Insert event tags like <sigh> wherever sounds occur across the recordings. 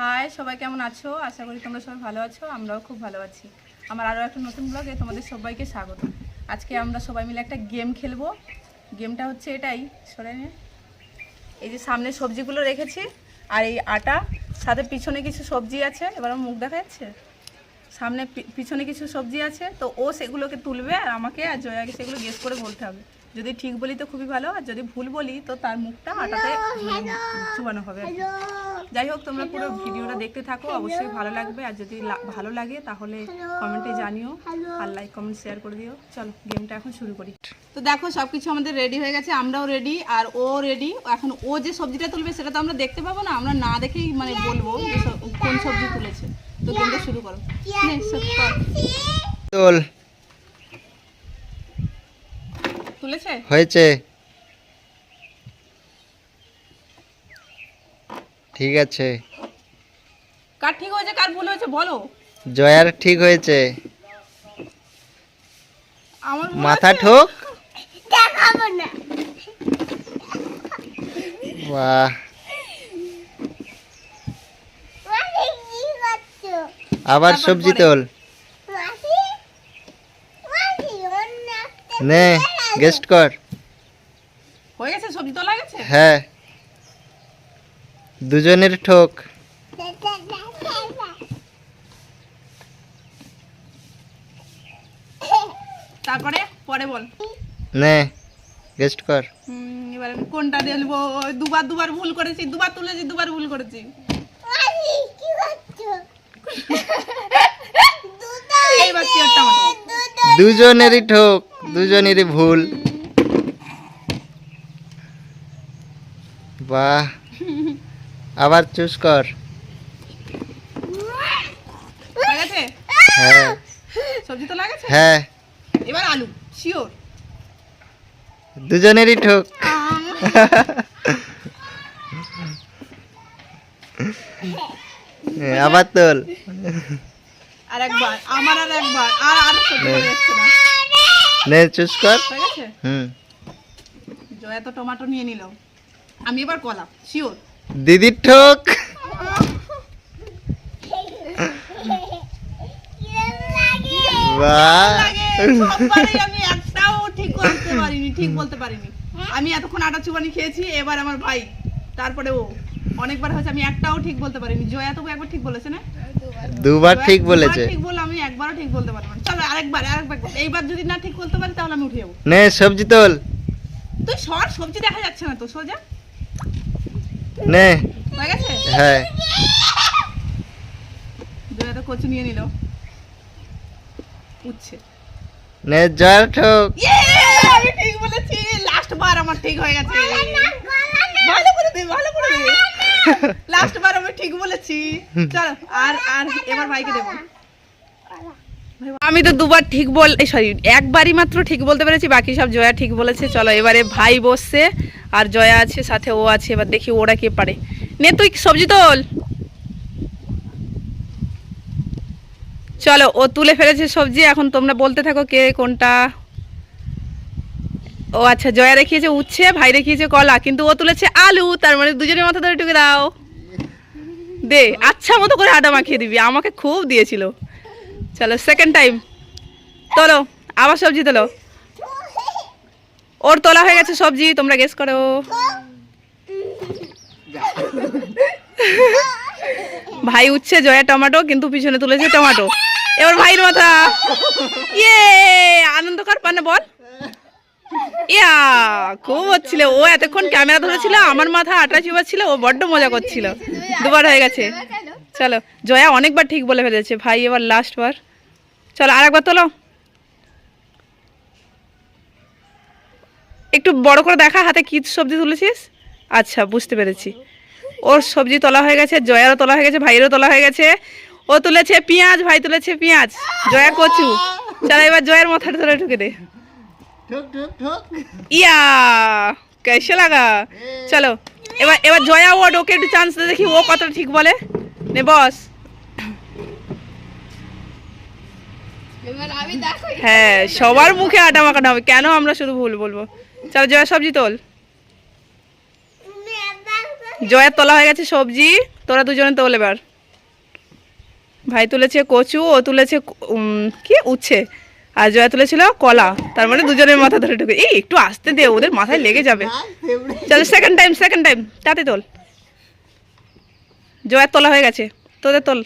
High সবাই কেমন আছো? আশা করি তোমরা সবাই ভালো আছো আমরাও খুব ভালো আছি। আমার আরও একটা নতুন ব্লগে তোমাদের সবাইকে স্বাগত। আজকে আমরা সবাই মিলে একটা গেম খেলব। গেমটা হচ্ছে এটাই সরে নে এই যে সামনে সবজিগুলো রেখেছি আর এই আটা সাথে পিছনে কিছু সবজি আছে। এবার আমার মুখ দেখা যাচ্ছে সামনে পিছনে কিছু সবজি আছে তো ও সেগুলোকে তুলবে আর আমাকে আর জয়াকে সেগুলো গেস করে বলতে হবে। যদি ঠিক বলি তো খুবই ভালো আর যদি ভুল বলি তো তার মুখটা আটাতে চুবানো হবে। যাই হোক তোমরা পুরো ভিডিওটা দেখতে থাকো অবশ্যই ভালো লাগবে। আর যদি ভালো লাগে তাহলে কমেন্টে জানিও আর লাইক কমেন্ট শেয়ার করে দিও। চলো গেমটা এখন শুরু করি। তো দেখো সব কিছু আমাদের রেডি হয়ে গেছে আমরাও রেডি আর ও রেডি এখন ও যে সবজিটা তুলবে সেটা তো আমরা দেখতে পাবো না। আমরা না দেখেই মানে বলব যে কোন সবজি তুলেছে। তো গেমটা শুরু করো। তোল। তুলেছে? হয়েছে। ঠিক আছে। কার ঠিক হয়েছে কার ভুল হয়েছে বলো। জয়ার ঠিক হয়েছে। আমার ভুল মাথা? ঠোক। বাহ। আবার তারপর সবজি পরে। তোল। নে গেস্ট কর। হয়ে গেছে সবজি তোলা গেছে? হ্যাঁ। দুজনের ঠোক। তারপরে পরে বল। নে গেস্ট কর। এবার আমি কোনটা দেখব দুবার দুবার ভুল করেছি দুবার তুলেছি দুবার ভুল করেছি। দুজনেরই ঠোক দুজনেরই ভুল। বাহ। আবার চুজ কর। হয়ে। সবজি তো লাগেছে হ্যাঁ। এবার আলু শিওর। দুজনেরই ঠোক। আবার তোল। আর একবার আমার আর একবার আর আর সবজি করা যাচ্ছে না। নে চুজ কর। হয়ে গেছে? হুম। জয়া তো টমেটো নিয়ে নিল। আমি এবার কলা শিওর। দিদির ঠোক। আমি একটাও ঠিক করতে পারিনি ঠিক বলতে পারিনি। আমি এতক্ষণ আটা চুবানি খেয়েছি এবার আমার ভাই তারপরে ও। অনেকবার হয়েছে আমি একটাও ঠিক বলতে পারিনি। জয়া একবার ঠিক বলেছে না? দুবার ঠিক বলেছে। ঠিক বলে আমি একবারও ঠিক বলতে পারব না। চলো আরেকবার আরেকবার বল। এইবার যদি না ঠিক বলতে পারি তাহলে আমি উঠে যাব। নে সবজি তোল। তুই সর সবজি দেখা যাচ্ছে না তো সোজা। নে। হয়ে হ্যাঁ। কচু নিয়ে নিল। উঠছে নে জয়ার ঠোক। ইয়ে আমি ঠিক বলেছি। লাস্ট বার আমার ঠিক হয়ে গেছে। ভালো করে দে ভালো করে দে। <laughs> লাস্ট বার আমি ঠিক বলেছি। চলো আর আর এবার ভাইকে দেবো। আমি তো দুবার ঠিক বল সরি একবারই মাত্র ঠিক বলতে পেরেছি, বাকি সব জয়া ঠিক বলেছে। চলো, এবারে ভাই বসছে, আর জয়া আছে, সাথে ও আছে, এবার দেখি ওরা কে পারে। নে তুই সবজি তোল। চলো, ও তুলে ফেলেছে সবজি, এখন তোমরা বলতে থাকো কে কোনটা। ও আচ্ছা জয়া রেখিয়েছে উচ্ছে, ভাই রেখিয়েছে কলা, কিন্তু ও তুলেছে আলু, তার মানে দুজনের মাথা ধরে টুকে দাও। দে আচ্ছা মতো করে আটা মাখিয়ে দিবি, আমাকে খুব দিয়েছিল। চলো সেকেন্ড টাইম তোলো, আবার সবজি তোলো। ওর তোলা হয়ে গেছে সবজি, তোমরা গেস করো। ভাই উঠছে জয়া টমাটো, কিন্তু পিছনে তুলেছে টমাটো। এবার ভাইয়ের মাথা। ইয়ে আনন্দ কর পানে বল। ইয়া, খুব হচ্ছিল। ও এতক্ষণ ক্যামেরা ধরেছিল, আমার মাথা আটা চিবা ছিল ও বড্ড মজা করছিল। দুবার হয়ে গেছে। চলো, জয়া অনেকবার ঠিক বলে ফেলেছে। ভাই, এবার লাস্ট বার। চলো আরেকবার তোলো। একটু বড় করে দেখা হাতে কি সবজি তুলেছিস? আচ্ছা বুঝতে পেরেছি। ওর সবজি তোলা হয়ে গেছে জয়ারও তোলা হয়ে গেছে ভাইয়েরও তোলা হয়ে গেছে। ও তুলেছে পেঁয়াজ ভাই তুলেছে পেঁয়াজ। জয়া কচু। চলো এবার জয়ের মাথাটা ধরে ঢুকে দে। ইয়া कैसे লাগা। চলো এবার এবার জয়া ও ওকে একটু চান্স দেখি ও কতটা ঠিক বলে। নে বস। হ্যাঁ সবার মুখে আটা মাখানো হবে। কেন আমরা শুধু ভুল বলব? চলো জয়া সবজি তোল। জয়ার তোলা হয়ে গেছে সবজি তোরা দুজনে তোল এবার। ভাই তুলেছে কচু ও তুলেছে কি উচ্ছে। আর জয়া তুলেছিল কলা। তার মানে দুজনের মাথা ধরে ঢুকে এই একটু আসতে দে ওদের মাথায় লেগে যাবে। চলো সেকেন্ড টাইম সেকেন্ড টাইম তাতে তোল। জয়ার তোলা হয়ে গেছে। তোদের তোল।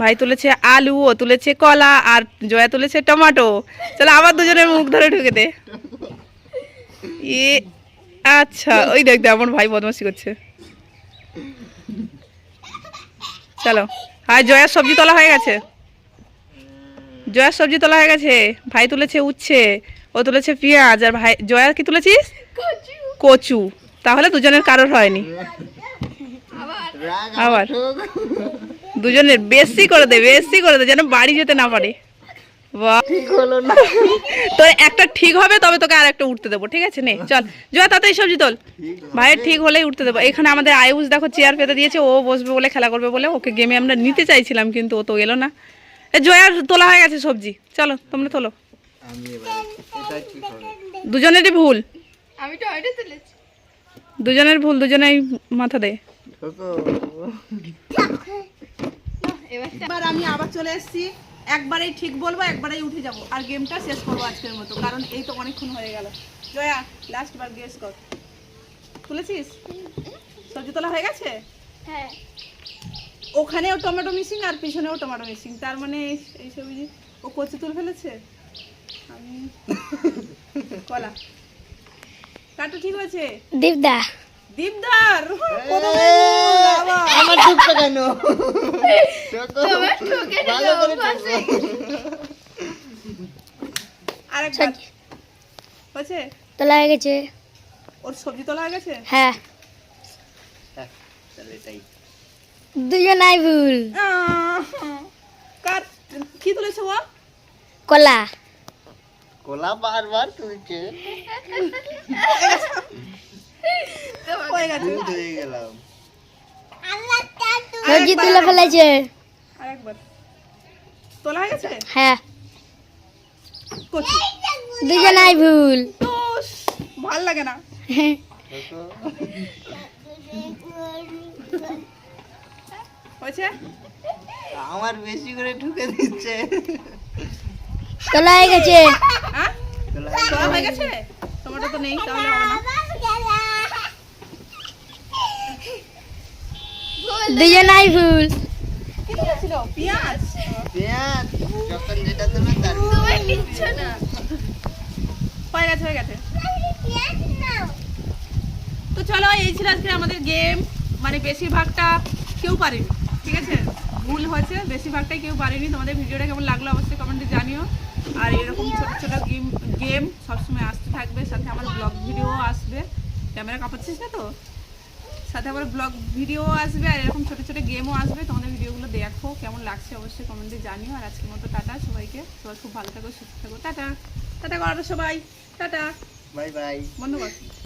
ভাই তুলেছে আলু ও তুলেছে কলা আর জয়া তুলেছে টমেটো। চলো আবার দুজনের মুখ ধরে ঢুকে দে। এ আচ্ছা ওই দেখ দেখ আমার ভাই বদমাসি করছে। চলো আর জয়ার সবজি তোলা হয়ে গেছে। জয়ার সবজি তোলা হয়ে গেছে। ভাই তুলেছে উচ্ছে ও তুলেছে পেঁয়াজ আর ভাই জয়ার কি তুলেছিস? কচু। তাহলে দুজনের কারোর হয়নি। আবার। দুজনের বেশি করে দে, বেশি করে দে, যেন বাড়ি যেতে না পারে। ঠিক হলো একটা ঠিক হবে, তবে তোকে আর একটা উঠতে দেবো, ঠিক আছে নে? চল জয়া তাড়াতাড়ি সবজি তোল। ভাইয়ের ঠিক হলেই উঠতে দেবো। এখানে আমাদের আয়ুষ দেখো চেয়ার পেতে দিয়েছে, ও বসবে বলে, খেলা করবে বলে, ওকে গেমে আমরা নিতে চাইছিলাম, কিন্তু ও তো এলো না। জয়ার, তোলা হয়ে গেছে সবজি। চলো, তোমরা তোলো। দুজনেরই ভুল। দুজনের ভুল, দুজনেই মাথা দেয় এবার আমি আবার চলে এসেছি। একবারেই ঠিক বলব একবারেই উঠে যাব। আর গেমটা শেষ করব আজকের মতো কারণ এই তো অনেকক্ষণ হয়ে গেল। জয়া লাস্ট বার গেস কর। তুলেছিস? সবজি তোলা হয়ে গেছে? হ্যাঁ। ওখানেও টমেটো মিসিং আর পিছনেও টমেটো মিসিং তার মানে এই- এই সবজি ও কচি তুল ফেলেছে? আমি কলা কাটা ঠিক আছে দীপদা। দীপদার! আমার ঠুকতো কেন? ঠোকো ভালো করে আরেকবার। হয়েছে? তোলা হয়ে গেছে। ওর সবজি তোলা হয়ে গেছে? হ্যাঁ। তাহলে এটাই। ভুল। আহ, কার কি তুলেছে ও? কলা। কোলা বারবার তুলছে। তুলে ফেলেছে তোলা হয়ে গেছে? হ্যাঁ। দুজনাই ভুল। ভালো লাগে না। হয়েছে? আমার বেশি করে ঢুকে দিচ্ছে। তোলা হয়ে গেছে। হ্যাঁ? তোলা হয়ে গেছে? টমেটো তো নেই তাহলে হবে না দুজনাই ভুল কি তুলেছিল পেঁয়াজ পেঁয়াজ যখন যেটা তোলা তার হয়ে গেছে হয়ে গেছে। তো চলো এই ছিল আজকে আমাদের গেম মানে বেশিরভাগটা কেউ পারেনি ঠিক আছে? ভুল হয়েছে বেশিরভাগটাই কেউ পারেনি। তোমাদের ভিডিওটা কেমন লাগল অবশ্যই কমেন্টে জানিও। আর এরকম ছোটো ছোটো গেম গেম সবসময় আসতে থাকবে সাথে আমার ব্লগ ভিডিও আসবে। ক্যামেরা কাঁপাচ্ছিস না তো? সাথে আবার ব্লগ ভিডিও আসবে আর এরকম ছোটো ছোটো গেমও আসবে তোমাদের ভিডিওগুলো দেখো কেমন লাগছে অবশ্যই কমেন্টে জানিও। আর আজকের মতো টাটা সবাইকে সবাই খুব ভালো থাকো সুস্থ থাকো। টাটা টাটা করো সবাই টাটা। বাই বাই বন্ধ কর